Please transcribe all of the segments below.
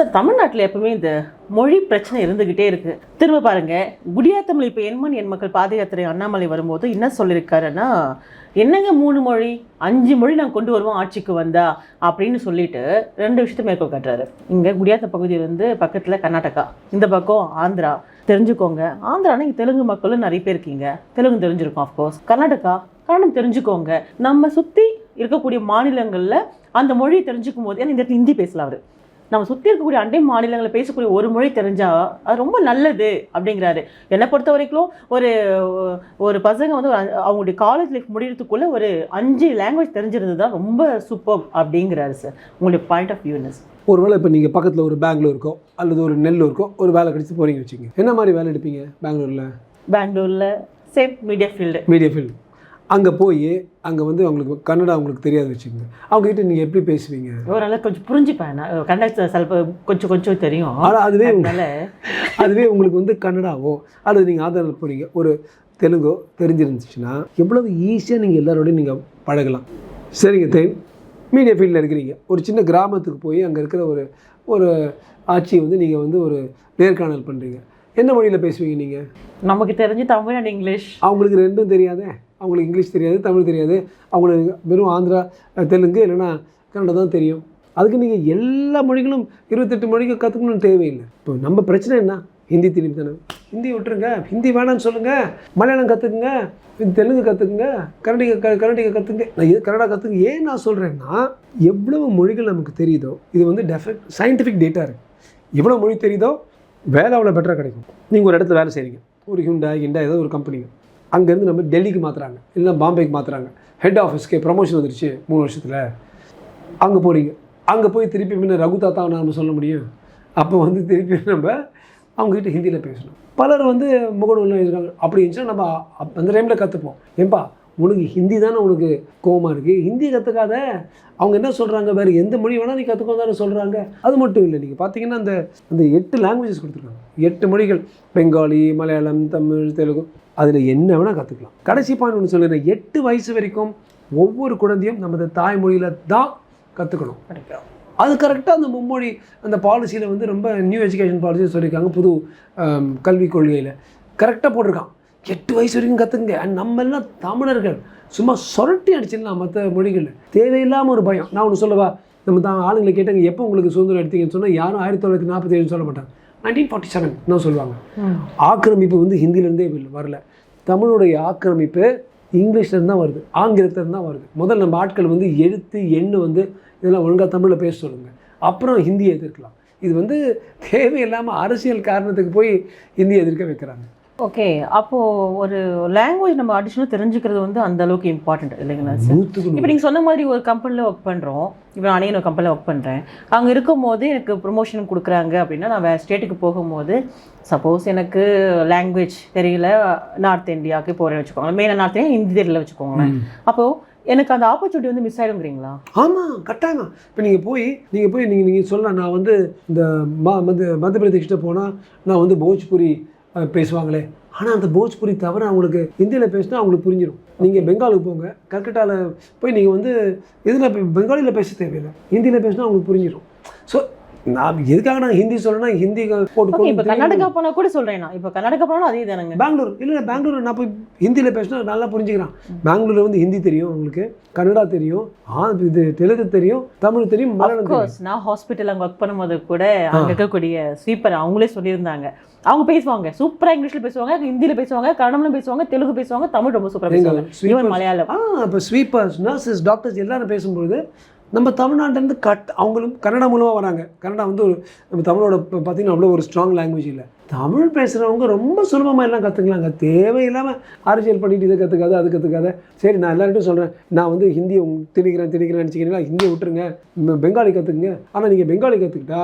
Sir தமிழ்நாட்டில் எப்பவுமே இந்த மொழி பிரச்சனை இருந்துகிட்டே இருக்கு. திரும்ப பாருங்க குடியாத்தமிழ் இப்போ எண்மண் என் மக்கள் பாத யாத்திரை அண்ணாமலை வரும்போது என்ன சொல்லியிருக்காருன்னா என்னங்க மூணு மொழி? அஞ்சு மொழி நாங்கள் கொண்டு வருவோம் ஆட்சிக்கு வந்தா? அப்படின்னு சொல்லிட்டு ரெண்டு விஷயத்தை மேற்கோள் காட்டுறாரு. இங்கே குடியாத்த பகுதி வந்து பக்கத்தில் கர்நாடகா இந்த பக்கம் ஆந்திரா. தெரிஞ்சுக்கோங்க. ஆந்திரானா இங்கே தெலுங்கு மக்களும் நிறைய பேர் இருக்கீங்க. தெலுங்கு தெரிஞ்சிருக்கோம் ஆஃப்கோர்ஸ் கர்நாடகா கன்னடம் தெரிஞ்சுக்கோங்க. நம்ம சுற்றி இருக்கக்கூடிய மாநிலங்களில் அந்த மொழி தெரிஞ்சுக்கும் போது ஏன்னா இந்த இடத்துல ஹிந்தி பேசலாம் அவர். நம்ம சுற்றி இருக்கக்கூடிய அண்டை மாநிலங்களில் பேசக்கூடிய ஒரு மொழி தெரிஞ்சா அது ரொம்ப நல்லது அப்படிங்கிறாரு. என்னை பொறுத்த வரைக்கும் ஒரு ஒரு பசங்க வந்து அவங்களுடைய காலேஜ் லைஃப் முடியறதுக்குள்ள ஒரு அஞ்சு லாங்குவேஜ் தெரிஞ்சிருந்தது தான் ரொம்ப சூப்பர் அப்படிங்கிறாரு சார் உங்களுடைய பாயிண்ட் ஆஃப் வியூனஸ் ஒருவேளை இப்போ நீங்கள் பக்கத்தில் ஒரு பெங்களூருக்கோ அல்லது ஒரு நெல்லூருக்கோ ஒரு வேலை கிடைச்சி போகிறீங்க வச்சுங்க என்ன மாதிரி வேலை எடுப்பீங்க பெங்களூரில்? பெங்களூரில் same media field media field அங்கே போய் அங்கே வந்து அவங்களுக்கு கன்னடா அவங்களுக்கு தெரியாது வச்சுக்கோங்க. அவங்ககிட்ட நீங்கள் எப்படி பேசுவீங்க? ஓரளவு கொஞ்சம் புரிஞ்சுப்பேன். நான் கன்னட சில கொஞ்சம் கொஞ்சம் தெரியும். ஆனால் அதுவே அதுவே உங்களுக்கு வந்து கன்னடாவோ அல்லது நீங்கள் ஆந்திராவில் போகிறீங்க ஒரு தெலுங்கோ தெரிஞ்சிருந்துச்சுன்னா எவ்வளவு ஈஸியாக நீங்கள் எல்லாரோடையும் நீங்கள் பழகலாம். சரிங்க தேன். மீடியா ஃபீல்டில் இருக்கிறீங்க. ஒரு சின்ன கிராமத்துக்கு போய் அங்கே இருக்கிற ஒரு ஒரு ஆட்சியை வந்து நீங்கள் வந்து ஒரு நேர்காணல் பண்ணுறீங்க என்ன மொழியில் பேசுவீங்க நீங்கள் நமக்கு தெரிஞ்சு தமிழ் அண்ட் இங்கிலீஷ் அவங்களுக்கு ரெண்டும் தெரியாதே? அவங்களுக்கு இங்கிலீஷ் தெரியாது தமிழ் தெரியாது. அவங்களுக்கு வெறும் ஆந்திரா தெலுங்கு இல்லைன்னா கன்னடம் தான் தெரியும். அதுக்கு நீங்கள் எல்லா மொழிகளும் இருபத்தெட்டு மொழிகள் கற்றுக்கணும்னு தேவையில்லை. இப்போ நம்ம பிரச்சனை என்ன? ஹிந்தி திரும்பி தானே. ஹிந்தி விட்டுருங்க. ஹிந்தி வேணாம்னு சொல்லுங்கள் மலையாளம் கற்றுக்குங்க தெலுங்கு கற்றுக்குங்க கன்னடிக க கன்னடிக கற்றுங்க நான் இது கன்னடா கற்றுங்க ஏன் நான் சொல்கிறேன்னா எவ்வளவு மொழிகள் நமக்கு தெரியுதோ இது வந்து டெஃபெக்ட் சயின்டிஃபிக் டேட்டா இருக்குது எவ்வளோ மொழி தெரியுதோ வேலை அவ்வளோ பெட்டராக கிடைக்கும். நீங்கள் ஒரு இடத்துல வேலை செய்கிறீங்க ஒரு ஹிண்டா ஹிண்டா ஏதோ ஒரு கம்பெனிங்க அங்கேருந்து நம்ம டெல்லிக்கு மாற்றுறாங்க இல்லை பாம்பேக்கு மாற்றுறாங்க ஹெட் ஆஃபீஸ்க்கு ப்ரமோஷன் வந்துருச்சு மூணு வருஷத்தில். அங்கே போகிறீங்க அங்கே போய் திருப்பி முன்ன ரகு தாத்தா நம்ம சொல்ல முடியும். அப்போ வந்து திருப்பி நம்ம அவங்ககிட்ட ஹிந்தியில் பேசணும். பலர் வந்து முகநூலில் இருக்காங்க அப்படி இருந்துச்சுன்னா நம்ம அப்- அந்த டைமில் கற்றுப்போம் ஏன்பா உனக்கு ஹிந்தி தானே உனக்கு கோவமாக இருக்குது ஹிந்தி கற்றுக்காத அவங்க என்ன சொல்கிறாங்க வேறு எந்த மொழி வேணால் நீ கற்றுக்கோ தானே சொல்கிறாங்க அது மட்டும் இல்லை நீங்கள் பார்த்தீங்கன்னா அந்த அந்த எட்டு லாங்குவேஜஸ் கொடுத்துருக்காங்க. எட்டு மொழிகள். பெங்காலி மலையாளம் தமிழ் தெலுங்கு. அதில் என்ன வேணால் கற்றுக்கலாம் கடைசி பாயிண்ட் ஒன்று சொல்லிடுறேன் எட்டு வயசு வரைக்கும் ஒவ்வொரு குழந்தையும் நமது தாய்மொழியில் தான் கற்றுக்கணும் அது கரெக்டாக அந்த மும்மொழி அந்த பாலிசியில் வந்து ரொம்ப நியூ எஜுகேஷன் பாலிசி சொல்லியிருக்காங்க. புது கல்விக் கொள்கையில். கரெக்டாக போட்டிருக்கான். எட்டு வயசு வரைக்கும் கற்றுங்க அண்ட் நம்ம எல்லாம் தமிழர்கள் சும்மா சொரட்டி அடிச்சிடலாம் மற்ற மொழிகள் தேவையில்லாமல் ஒரு பயம். நான் ஒன்று சொல்லவா? நம்ம தான் ஆளுங்களை கேட்டாங்க எப்போ உங்களுக்கு சுதந்திரம் எடுத்தீங்கன்னு சொன்னால் யாரும் ஆயிரத்தி தொள்ளாயிரத்தி நாற்பத்தி ஏழுன்னு சொல்ல மாட்டாங்க. நைன்டீன் ஃபார்ட்டி செவன் தான் சொல்லுவாங்க. ஆக்கிரமிப்பு வந்து ஹிந்திலேருந்தே வரல. தமிழுடைய ஆக்கிரமிப்பு இங்கிலீஷ்லேருந்து தான் வருது. ஆங்கிலத்திலேருந்து தான் வருது. முதல்ல நம்ம ஆட்கள் வந்து எழுத்து எண்ணு வந்து இதெல்லாம் ஒழுங்காக தமிழில் பேச சொல்லுங்கள் அப்புறம் ஹிந்தியை எதிர்க்கலாம். இது வந்து தேவையில்லாமல் அரசியல் காரணத்துக்கு போய் ஹிந்தி எதிர்க்க வைக்கிறாங்க. ஓகே அப்போ ஒரு லாங்குவேஜ் நம்ம அடிஷனல் தெரிஞ்சுக்கிறது வந்து அந்த அளவுக்கு இம்பார்ட்டன்ட் இல்லைங்களா சார் இப்போ நீங்கள் சொன்ன மாதிரி ஒரு கம்பெனியில் ஒர்க் பண்ணுறோம் இப்போ நானே ஒரு கம்பெனியில் ஒர்க் பண்ணுறேன் அங்கே இருக்கும்போது எனக்கு ப்ரொமோஷன் கொடுக்குறாங்க அப்படின்னா நான் வேறு ஸ்டேட்டுக்கு போகும்போது சப்போஸ் எனக்கு லாங்குவேஜ் தெரியல நார்த் இந்தியாவுக்கு போகிறேன்னு வச்சுக்கோங்களேன். மெயினாக நார்த் இந்தியா ஹிந்தி தெரியல வச்சுக்கோங்களேன். அப்போது எனக்கு அந்த ஆப்பர்ச்சுனிட்டி வந்து மிஸ் ஆகிடுங்கிறீங்களா ஆமாம் கட்டாயம். இப்போ நீங்கள் போய் நீங்கள் போய் நீங்கள் நீங்கள் சொல்லலாம் நான் வந்து இந்த ம மத்திய மத்திய பிரதேஷ்கிட்ட போனால் நான் வந்து போஜ்புரி பேசுவாங்களே. ஆனால் அந்த போஜ்புரி தவிர அவங்களுக்கு ஹிந்தியில் பேசினா அவங்களுக்கு புரிஞ்சிடும் நீங்கள் பெங்காலுக்கு போங்க கல்கட்டாவில் போய் நீங்கள் வந்து இதில் பெங்காலியில் பேச தேவையில்லை. ஹிந்தியில் பேசினா அவங்களுக்கு புரிஞ்சிடும் ஸோ நான் எதுக்காக நான் ஹிந்தி சொல்லணும்னா ஹிந்தி போட்டு இப்போ கர்நாடகா போனால் கூட சொல்கிறேன் நான். இப்போ கர்நாடகா போனாலும் அதே தானங்க. பெங்களூர் இல்லை பெங்களூர் நான் போய் ஹிந்தியில் பேசினா நல்லா புரிஞ்சுக்கிறான். பெங்களூரில் வந்து ஹிந்தி தெரியும் அவங்களுக்கு கன்னடா தெரியும் இது தெலுங்கு தெரியும் தமிழ் தெரியும் மலையாளம் தெரியும். நான் ஹாஸ்பிட்டல் அங்கே ஒர்க் பண்ணும்போது கூட அங்கே இருக்கக்கூடிய ஸ்வீப்பர் அவங்களே சொல்லியிருந்தாங்க. அவங்க பேசுவாங்க சூப்பராக இங்கிலீஷில் பேசுவாங்க ஹிந்தியில் பேசுவாங்க கன்னடம்ல பேசுவாங்க தெலுங்கு பேசுவாங்க தமிழ் ரொம்ப சூப்பராக பேசுவாங்க. மலையாளம். ஆ இப்போ ஸ்வீப்பர்ஸ் நர்சஸ் டாக்டர்ஸ் எல்லாரும் பேசும்பொழுது நம்ம தமிழ்நாட்டிலேருந்து கட் அவங்களும் கன்னடா மூலமாக வராங்க. கன்னடா வந்து ஒரு நம்ம தமிழோட ப- அவ்வளோ ஒரு ஸ்ட்ராங் லாங்குவேஜ் இல்லை. தமிழ் பேசுகிறவங்க ரொம்ப சுலபமாக எல்லாம் கற்றுக்கலாங்க தேவையில்லாமல் அரசியல் பண்ணிட்டு இதை கற்றுக்காத அது கற்றுக்காத சரி நான் எல்லார்ட்டும் சொல்கிறேன் நான் வந்து ஹிந்தியை திணிக்கிறேன் திணிக்கிறேன் நினச்சிக்கிறீங்களா ஹிந்தியை விட்டுருங்க. பெங்காலி கற்றுக்குங்க ஆனால் நீங்கள் பெங்காலி கற்றுக்கிட்டா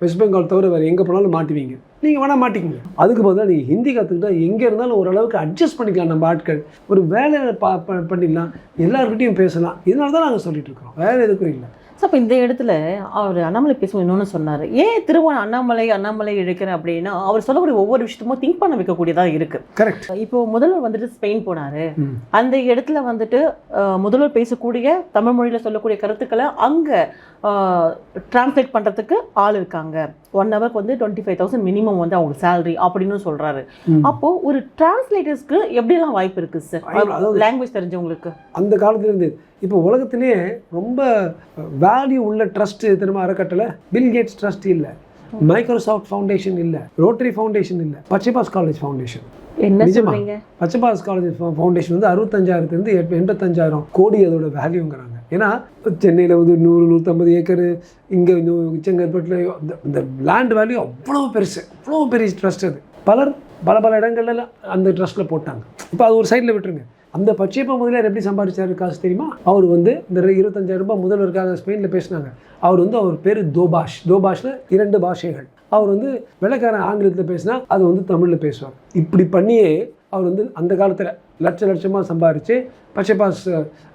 வெஸ்ட் பெங்கால் தவிர வேறு எங்கே போனாலும் மாட்டுவீங்க நீங்கள் வேணால் மாட்டிக்கங்க. அதுக்கு பதிலாக நீங்கள் ஹிந்தி கற்றுக்கிட்டா எங்கே இருந்தாலும் ஓரளவுக்கு அட்ஜஸ்ட் பண்ணிக்கலாம் நம்ம ஆட்கள். ஒரு வேலையை பா ப- பண்ணிடலாம். எல்லாருக்கிட்டையும் பேசலாம். இதனால தான் நாங்கள் சொல்லிட்டு இருக்கோம் வேறு எதுக்கும் இல்லை. ஸோ அப்போ இந்த இடத்துல அவர் அண்ணாமலை பேசும் இன்னொன்று சொன்னார். ஏன் திருவோணம் அண்ணாமலை அண்ணாமலை இழுக்கிறேன் அப்படின்னா அவர் சொல்லக்கூடிய ஒவ்வொரு விஷயமும் திங்க் பண்ண வைக்கக்கூடியதாக இருக்கு. கரெக்ட் இப்போ முதல்வர் வந்துட்டு ஸ்பெயின் போனாரு. அந்த இடத்துல வந்துட்டு முதல்வர் பேசக்கூடிய தமிழ் மொழியில் சொல்லக்கூடிய கருத்துக்களை அங்கே டிரான்ஸ்லேட் பண்ணுறதுக்கு ஆள் இருக்காங்க. ஒன் ஹவருக்கு வந்து டுவெண்ட்டி ஃபைவ் தௌசண்ட் மினிமம் வந்து அவங்க சேலரி அப்படின்னு சொல்கிறாரு அப்போ ஒரு டிரான்ஸ்லேட்டர்ஸ்க்கு எப்படியெல்லாம் வாய்ப்பு இருக்கு சார் லாங்குவேஜ் தெரிஞ்சவங்களுக்கு. அந்த காலத்துல இருந்து இப்போ உலகத்திலேயே ரொம்ப வேல்யூ உள்ள ட்ரஸ்ட் திரும்ப அறக்கட்டளை? பில் கேட்ஸ் ட்ரஸ்ட் இல்லை. மைக்ரோசாஃப்ட் ஃபவுண்டேஷன் இல்லை. ரோட்டரி ஃபவுண்டேஷன் இல்லை. பச்சைபாஸ் காலேஜ் ஃபவுண்டேஷன் என்ன நிஜமா? பச்சைபாஸ் காலேஜ் ஃபவுண்டேஷன் வந்து அறுபத்தஞ்சாயிரத்துலேருந்து எண்பத்தஞ்சாயிரம் கோடி அதோட வேல்யூங்கிறாங்க ஏன்னா சென்னையில் வந்து நூறு நூற்றம்பது ஏக்கரு இங்கே செங்கற்பட்டில் இந்த லேண்ட் வேல்யூ அவ்வளோ பெருசு அவ்வளோ பெரிய ட்ரஸ்ட் அது. பலர் பல பல இடங்கள்ல அந்த ட்ரஸ்ட்டில் போட்டாங்க. இப்போ அது ஒரு சைடில் விட்டுருங்க. அந்த பச்சையப்பா முதலியார் எப்படி சம்பாதிச்சாரு காசு தெரியுமா? அவர் வந்து இந்த இருபத்தஞ்சாயிரம் ரூபாய் முதல்வருக்காக ஸ்பெயினில் பேசினாங்க. அவர் வந்து அவர் பேர் தோபாஷ். தோபாஷில் இரண்டு பாஷைகள். அவர் வந்து வெள்ளைக்காரன் ஆங்கிலத்தில் பேசினா அது வந்து தமிழில் பேசுவார். இப்படி பண்ணியே அவர் வந்து அந்த காலத்தில் லட்ச லட்சமாக சம்பாரித்து பச்சைபாஸ்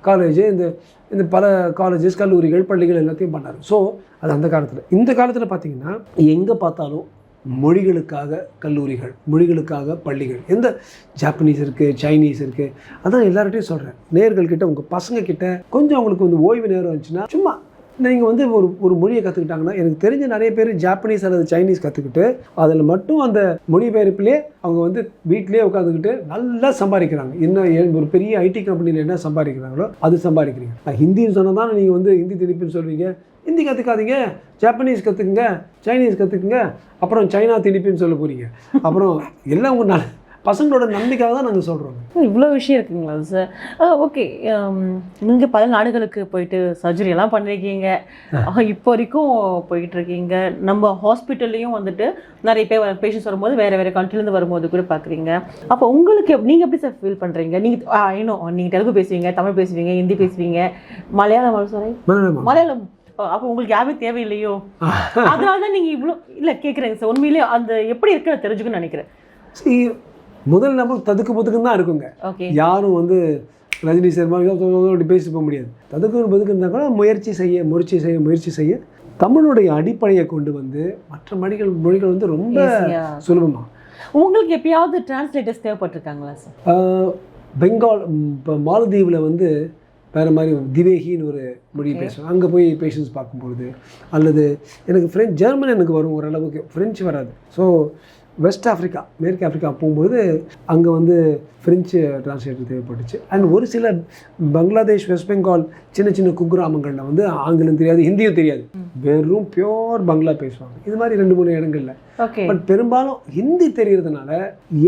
காலேஜ் இந்த இந்த பல காலேஜஸ் கல்லூரிகள் பள்ளிகள் எல்லாத்தையும் பண்ணார். ஸோ அது அந்த காலத்தில். இந்த காலத்தில் பார்த்தீங்கன்னா எங்கே பார்த்தாலும் மொழிகளுக்காக கல்லூரிகள் மொழிகளுக்காக பள்ளிகள் எந்த ஜாப்பனீஸ் இருக்குது சைனீஸ் இருக்குது அதான் எல்லார்ட்டையும் சொல்கிறேன் நேர்கள்கிட்ட உங்கள் பசங்க கிட்ட கொஞ்சம் அவங்களுக்கு வந்து ஓய்வு நேரம் இருந்துச்சுன்னா சும்மா நீங்கள் வந்து ஒரு ஒரு மொழியை கற்றுக்கிட்டாங்கன்னா எனக்கு தெரிஞ்ச நிறைய பேர் ஜாப்பனீஸ் அல்லது சைனீஸ் கற்றுக்கிட்டு அதில் மட்டும் அந்த மொழிபெயர்ப்பிலே அவங்க வந்து வீட்டிலேயே உட்காந்துக்கிட்டு நல்லா சம்பாதிக்கிறாங்க. என்ன ஏன் ஒரு பெரிய ஐடி கம்பெனியில் என்ன சம்பாதிக்கிறாங்களோ அது சம்பாதிக்கிறீங்க. நான் ஹிந்தின்னு சொன்னால் தான் நீங்கள் வந்து ஹிந்தி திணிப்புன்னு சொல்வீங்க ஹிந்தி கற்றுக்காதீங்க ஜாப்பனீஸ் கற்றுக்குங்க சைனீஸ் கற்றுக்குங்க அப்புறம் சைனா திணிப்புன்னு சொல்ல போகிறீங்க அப்புறம் எல்லாம் உங்கள் ந பசங்களோட நம்பிக்கையாக தான் நாங்கள் சொல்கிறோம் இவ்வளோ விஷயம் இருக்குங்களா சார் ஓகே நீங்கள் பல நாடுகளுக்கு போயிட்டு சர்ஜரி எல்லாம் பண்ணியிருக்கீங்க இப்போ வரைக்கும் போயிட்டு இருக்கீங்க. நம்ம ஹாஸ்பிட்டல்லையும் வந்துட்டு நிறைய பேர் பேஷண்ட்ஸ் வரும்போது வேறு வேறு கண்ட்ரிலேருந்து வரும்போது கூட பார்க்குறீங்க அப்போ உங்களுக்கு எப்- நீங்க எப்படி சார் ஃபீல் பண்ணுறீங்க நீங்கள் ஐநோ நீங்கள் தெலுங்கு பேசுவீங்க தமிழ் பேசுவீங்க ஹிந்தி பேசுவீங்க மலையாளம் சாரி மலையாளம்? அப்போ உங்களுக்கு யாருமே தேவையில்லையோ? அதனால தான் நீங்கள் இவ்வளோ இல்லை கேட்குறேங்க சார் உண்மையிலேயே அந்த எப்படி இருக்குன்னு தெரிஞ்சுக்கணும்னு நினைக்கிறேன். முதல் நம்பர் ததுக்கு புதுக்குன்னு தான் இருக்குங்க. யாரும் வந்து ரஜினி சர்மா அப்படி பேசிட்டு போக முடியாது. ததுக்கு பதுக்கு இருந்தால் கூட முயற்சி செய்ய முயற்சி செய்ய முயற்சி செய்ய தமிழுடைய அடிப்படையை கொண்டு வந்து மற்ற மொழிகள் மொழிகள் வந்து ரொம்ப சுலபமாக உங்களுக்கு எப்பயாவது டிரான்ஸ்லேட்டர்ஸ் தேவைப்பட்டிருக்காங்களா சார் பெங்கால் இப்போ மாலத்தீவில் வந்து வேறு மாதிரி திவேகின்னு ஒரு மொழி பேசுவேன் அங்கே போய் பேஷண்ட்ஸ் பார்க்கும்பொழுது அல்லது எனக்கு ஃப்ரெஞ்ச் ஜெர்மன் எனக்கு வரும் ஓரளவுக்கு. ஃப்ரெஞ்சு வராது. ஸோ வெஸ்ட் ஆஃப்ரிக்கா மேற்கு ஆஃப்ரிக்கா போகும்போது அங்கே வந்து ஃப்ரெஞ்சு டிரான்ஸ்லேட்டர் தேவைப்பட்டுச்சு. அண்ட் ஒரு சில பங்களாதேஷ் வெஸ்ட் பெங்கால் சின்ன சின்ன குக்கிராமங்களில் வந்து ஆங்கிலம் தெரியாது ஹிந்தியும் தெரியாது. வெறும் பியோர் பங்களா பேசுவாங்க. இது மாதிரி ரெண்டு மூணு இடங்கள்ல பட் பெரும்பாலும் ஹிந்தி தெரியறதுனால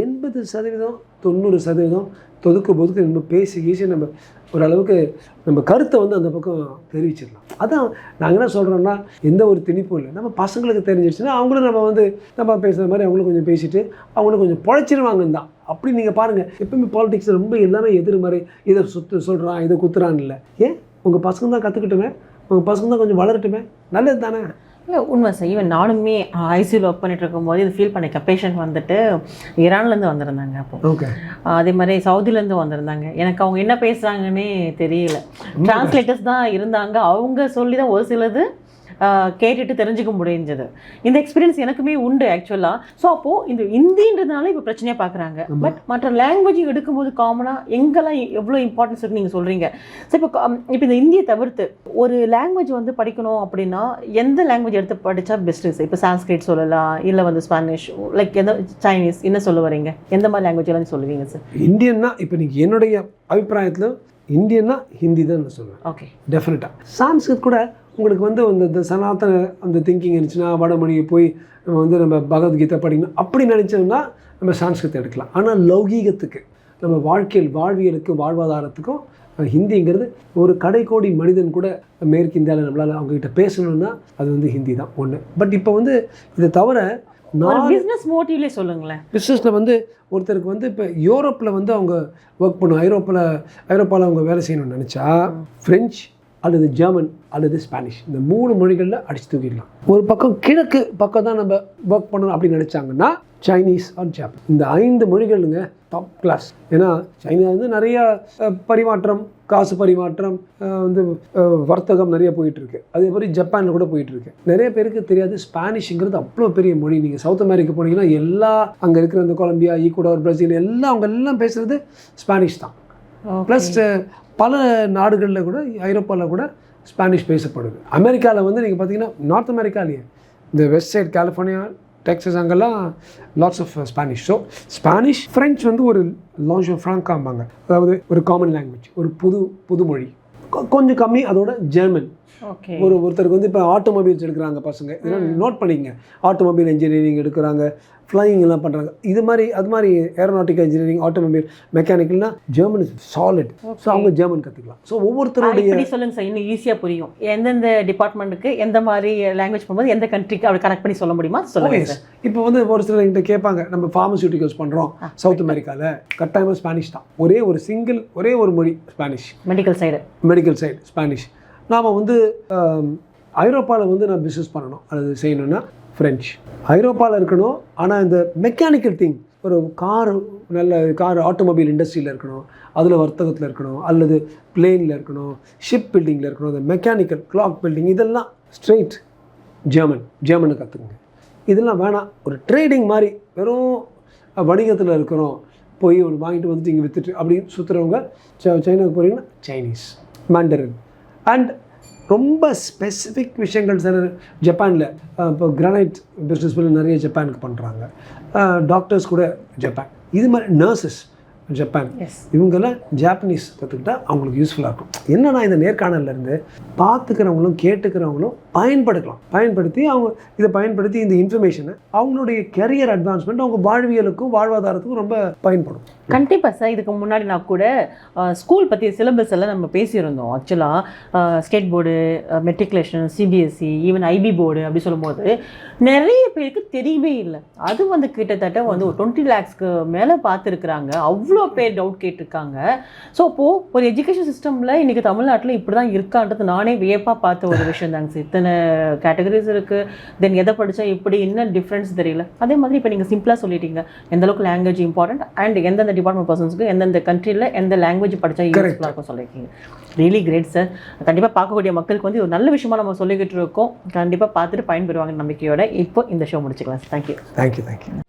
எண்பது சதவீதம் தொண்ணூறு சதவீதம் தொதுக்கு பொதுக்கு நம்ம பேசி கீசி நம்ம ஓரளவுக்கு நம்ம கருத்தை வந்து அந்த பக்கம் தெரிவிச்சிடலாம். அதான் நாங்கள் என்ன சொல்கிறோம்னா எந்த ஒரு திணிப்பும் இல்லை. நம்ம பசங்களுக்கு தெரிஞ்சிருச்சுன்னா அவங்களும் நம்ம வந்து நம்ம பேசுகிற மாதிரி அவங்களும் கொஞ்சம் பேசிட்டு அவங்களும் கொஞ்சம் பொழைச்சிருவாங்கன்னு தான். அப்படி நீங்கள் பாருங்கள் எப்பவுமே பாலிடிக்ஸ் ரொம்ப எல்லாமே எதிர்மறை இதை சுத்து சொல்கிறான் இதை குத்துறான்னு இல்லை. ஏன்? உங்கள் பசங்க தான் கற்றுக்கிட்டுமே உங்கள் பசங்க தான் கொஞ்சம் வளரட்டுமே. நல்லது தானே இல்லை உண்மை சார். ஈவன் நானுமே ஐசியூவில் ஒர்க் பண்ணிட்டு இருக்கும்போது இது ஃபீல் பண்ணிக்க. பேஷண்ட் வந்துட்டு ஈரான்லேருந்து வந்திருந்தாங்க அப்போ. ஓகே அதே மாதிரி சவுதியிலேருந்து வந்திருந்தாங்க. எனக்கு அவங்க என்ன பேசுகிறாங்கன்னே தெரியல. டிரான்ஸ்லேட்டர்ஸ் தான் இருந்தாங்க. அவங்க சொல்லி தான் ஒரு சிலது கேட்டுட்டு தெரிஞ்சுக்க முடிஞ்சது. இந்த எக்ஸ்பீரியன்ஸ் எனக்குமே உண்டு ஆக்சுவலாக ஸோ அப்போது இந்த ஹிந்தின்றதுனால இப்போ பிரச்சனையாக பார்க்குறாங்க பட் மற்ற லாங்குவேஜ் எடுக்கும்போது காமனாக எங்கெல்லாம் எவ்வளோ இம்பார்ட்டன்ஸ் இருக்குன்னு நீங்கள் சொல்கிறீங்க ஸோ இப்போ இப்போ இந்த இந்தியை தவிர்த்து ஒரு லாங்குவேஜ் வந்து படிக்கணும் அப்படின்னா எந்த லாங்குவேஜ் எடுத்து படித்தா பெஸ்ட்டு இப்போ சான்ஸ்கிரிட் சொல்லலாம் இல்லை வந்து ஸ்பானிஷ் லைக் எந்த சைனீஸ் என்ன சொல்ல வரீங்க எந்த மாதிரி லாங்குவேஜ் எல்லாம் சொல்லுவீங்க சார் இந்தியன்னா இப்போ நீங்கள் என்னுடைய அபிப்பிராயத்தில் இந்தியன்னா ஹிந்தி தான் நான் சொல்லுவேன் ஓகே டெஃபினட்டாக சான்ஸ்கிரிட் கூட உங்களுக்கு வந்து அந்த இந்த சனாத்தன அந்த திங்கிங் இருந்துச்சுன்னா வடமொழியை போய் நம்ம வந்து நம்ம பகவத்கீதை படிக்கணும். அப்படி நினச்சோம்னா நம்ம சான்ஸ்கிரித் எடுக்கலாம். ஆனால் லௌகீகத்துக்கு நம்ம வாழ்க்கையில் வாழ்வியலுக்கு வாழ்வாதாரத்துக்கும் ஹிந்திங்கிறது ஒரு கடைக்கோடி மனிதன் கூட மேற்கு இந்தியாவில் நம்மளால் அவங்ககிட்ட பேசணும்னா அது வந்து ஹிந்தி தான் ஒன்று பட் இப்போ வந்து இதை தவிர பிஸ்னஸ் சொல்லுங்களேன். பிஸ்னஸில் வந்து ஒருத்தருக்கு வந்து இப்போ யூரோப்பில் வந்து அவங்க ஒர்க் பண்ணும் ஐரோப்பில் ஐரோப்பாவில் அவங்க வேலை செய்யணும்னு நினச்சா ஃப்ரெஞ்ச் அல்லது ஜெர்மன் அல்லது ஸ்பானிஷ். இந்த மூணு மொழிகளில் அடிச்சு தூக்கிடலாம். ஒரு பக்கம் கிழக்கு பக்கம் தான் நம்ம ஒர்க் பண்ணணும் அப்படின்னு நினச்சாங்கன்னா சைனீஸ் ஆர் ஜாப்பன் இந்த ஐந்து மொழிகளுங்க டாப் கிளாஸ் ஏன்னா சைனா வந்து நிறைய பரிமாற்றம் காசு பரிமாற்றம் வந்து வர்த்தகம் நிறைய போயிட்டு இருக்கு அதே மாதிரி ஜப்பானில் கூட போயிட்டு இருக்கு நிறைய பேருக்கு தெரியாது ஸ்பானிஷ்ங்கிறது அவ்வளோ பெரிய மொழி. நீங்கள் சவுத் அமெரிக்கா போனீங்கன்னா எல்லா அங்கே இருக்கிற அந்த கொலம்பியா ஈக்குவடார் பிரேசில் எல்லாம் அவங்க எல்லாம் பேசுறது ஸ்பானிஷ் தான். ப்ளஸ் uh, பல நாடுகளில் கூட ஐரோப்பாவில் கூட ஸ்பானிஷ் பேசப்படுது. அமெரிக்காவில் வந்து நீங்கள் பார்த்தீங்கன்னா நார்த் அமெரிக்காலேயே இந்த வெஸ்ட் சைட் கலிஃபோர்னியா டெக்ஸஸ் அங்கெல்லாம் lots of Spanish so Spanish French வந்து ஒரு லான்ச் ஆஃப் ஃப்ராங்காம்பாங்க அதாவது ஒரு காமன் லாங்குவேஜ் ஒரு புது புது மொழி கொஞ்சம் கம்மி அதோட ஜெர்மன் ஒரு ஒருத்தருக்கு வந்து இப்போ ஆட்டோமொபைல்ஸ் எடுக்கிறாங்க பசங்க. இதெல்லாம் நோட் பண்ணிக்கங்க. ஆட்டோமொபைல் இன்ஜினியரிங் எடுக்கிறாங்க ஃப்ளையிங் எல்லாம் பண்ணுறாங்க இது மாதிரி அது மாதிரி ஏரோநாட்டிக்கல் இன்ஜினியரிங் ஆட்டோமொபைல் மெக்கானிக்கல்னா ஜெர்மன் இஸ் சாலிட் ஸோ அவங்க ஜெர்மன் கற்றுக்கலாம் ஸோ ஒவ்வொருத்தருடைய சொல்லுங்க சார் இன்னும் ஈஸியாக புரியும். எந்தெந்த டிபார்ட்மெண்ட்டுக்கு எந்த மாதிரி லாங்குவேஜ் போகும்போது எந்த கண்ட்ரிக்கு அப்படி கனெக்ட் பண்ணி சொல்ல முடியுமா? சொல்லுங்க. சார் இப்போ வந்து ஒரு சிலர் என்கிட்ட கேட்பாங்க நம்ம ஃபார்மசியூட்டிக்கல்ஸ் பண்ணுறோம் சவுத் அமெரிக்காவில் கட்டாயமாக ஸ்பானிஷ் தான். ஒரே ஒரு சிங்கிள் ஒரே ஒரு மொழி Spanish medical side medical side Spanish நாம் வந்து ஐரோப்பாவில் வந்து நான் பிஸ்னஸ் பண்ணணும். அல்லது செய்யணும்னா ஃப்ரெஞ்ச் ஐரோப்பாவில் இருக்கணும் ஆனால் இந்த மெக்கானிக்கல் திங் ஒரு கார் நல்ல கார் ஆட்டோமொபைல் இண்டஸ்ட்ரியில் இருக்கணும் அதில் வர்த்தகத்தில் இருக்கணும் அல்லது பிளேனில் இருக்கணும் ஷிப் பில்டிங்கில் இருக்கணும் இந்த மெக்கானிக்கல் கிளாக் பில்டிங் இதெல்லாம் ஸ்ட்ரெயிட் ஜெர்மன் ஜெர்மனை கற்றுக்குங்க இதெல்லாம் வேணாம். ஒரு ட்ரேடிங் மாதிரி வெறும் வணிகத்தில் இருக்கிறோம் போய் ஒன்று வாங்கிட்டு வந்துட்டு இங்கே விற்றுட்டு அப்படின்னு சுற்றுறவங்க சைனாவுக்கு போகிறீங்கன்னா சைனீஸ் மாண்டரின் அண்ட் ரொம்ப ஸ்பெசிஃபிக் விஷயங்கள் சில ஜப்பானில் இப்போ கிரானைட் பிஸ்னஸ் பண்ணி நிறைய ஜப்பானுக்கு பண்ணுறாங்க டாக்டர்ஸ் கூட ஜப்பான். இது மாதிரி நர்சஸ் ஜப்பான். இவங்கெல்லாம் ஜாப்பனீஸ் கற்றுக்கிட்டா அவங்களுக்கு யூஸ்ஃபுல்லாக இருக்கும். என்னன்னா இந்த நேர்காணல்ல இருந்து பார்த்துக்கிறவங்களும் கேட்டுக்கிறவங்களும் பயன்படுத்தலாம். பயன்படுத்தி அவங்க இதை பயன்படுத்தி இந்த இன்ஃபர்மேஷனை அவங்களுடைய கெரியர் அட்வான்ஸ்மெண்ட் அவங்க வாழ்வியலுக்கும் வாழ்வாதாரத்துக்கும் ரொம்ப பயன்படும். கண்டிப்பாக சார். இதுக்கு முன்னாடி நான் கூட ஸ்கூல் பற்றிய சிலபஸ் எல்லாம் நம்ம பேசியிருந்தோம். ஆக்சுவலாக state board matriculation CBSE even IB board அப்படி சொல்லும்போது நிறைய பேருக்கு தெரியவே இல்லை. அது வந்து கிட்டத்தட்ட வந்து ஒரு டுவெண்ட்டி லேக்ஸ்க்கு மேலே பார்த்துருக்குறாங்க. அவ்வளோ பேர் டவுட் கேட்டிருக்காங்க. ஸோ அப்போது ஒரு எஜுகேஷன் சிஸ்டமில் இன்றைக்கி தமிழ்நாட்டில் இப்படி தான் இருக்கான்றது நானே வியப்பாக பார்த்த ஒரு விஷயம் தாங்க சார். இத்தனை கேட்டகரிஸ் இருக்குது தென் எதை படித்தா இப்படி என்ன டிஃப்ரென்ஸ் தெரியல. அதே மாதிரி இப்போ நீங்கள் சிம்பிளாக சொல்லிட்டீங்க. எந்த அளவுக்கு லாங்குவேஜ் இம்பார்ட்டன்ட் அண்ட் எந்தெந்த டிபார்ட்மெண்ட் பர்சன்ஸ்க்கு எந்தெந்த கண்ட்ரியில் எந்த லாங்குவேஜ் படித்தா யூஸ்ஃபுல்லாக இருக்கும் சொல்லியிருக்கீங்க. ரியலி கிரேட் சார் கண்டிப்பாக பார்க்கக்கூடிய மக்களுக்கு வந்து ஒரு நல்ல விஷயமா நம்ம சொல்லிக்கிட்டு இருக்கோம். கண்டிப்பாக பார்த்துட்டு பயன்பெறுவாங்க நம்பிக்கையோட இப்போ இந்த ஷோ முடிச்சுக்கலாம். Thank you thank you thank you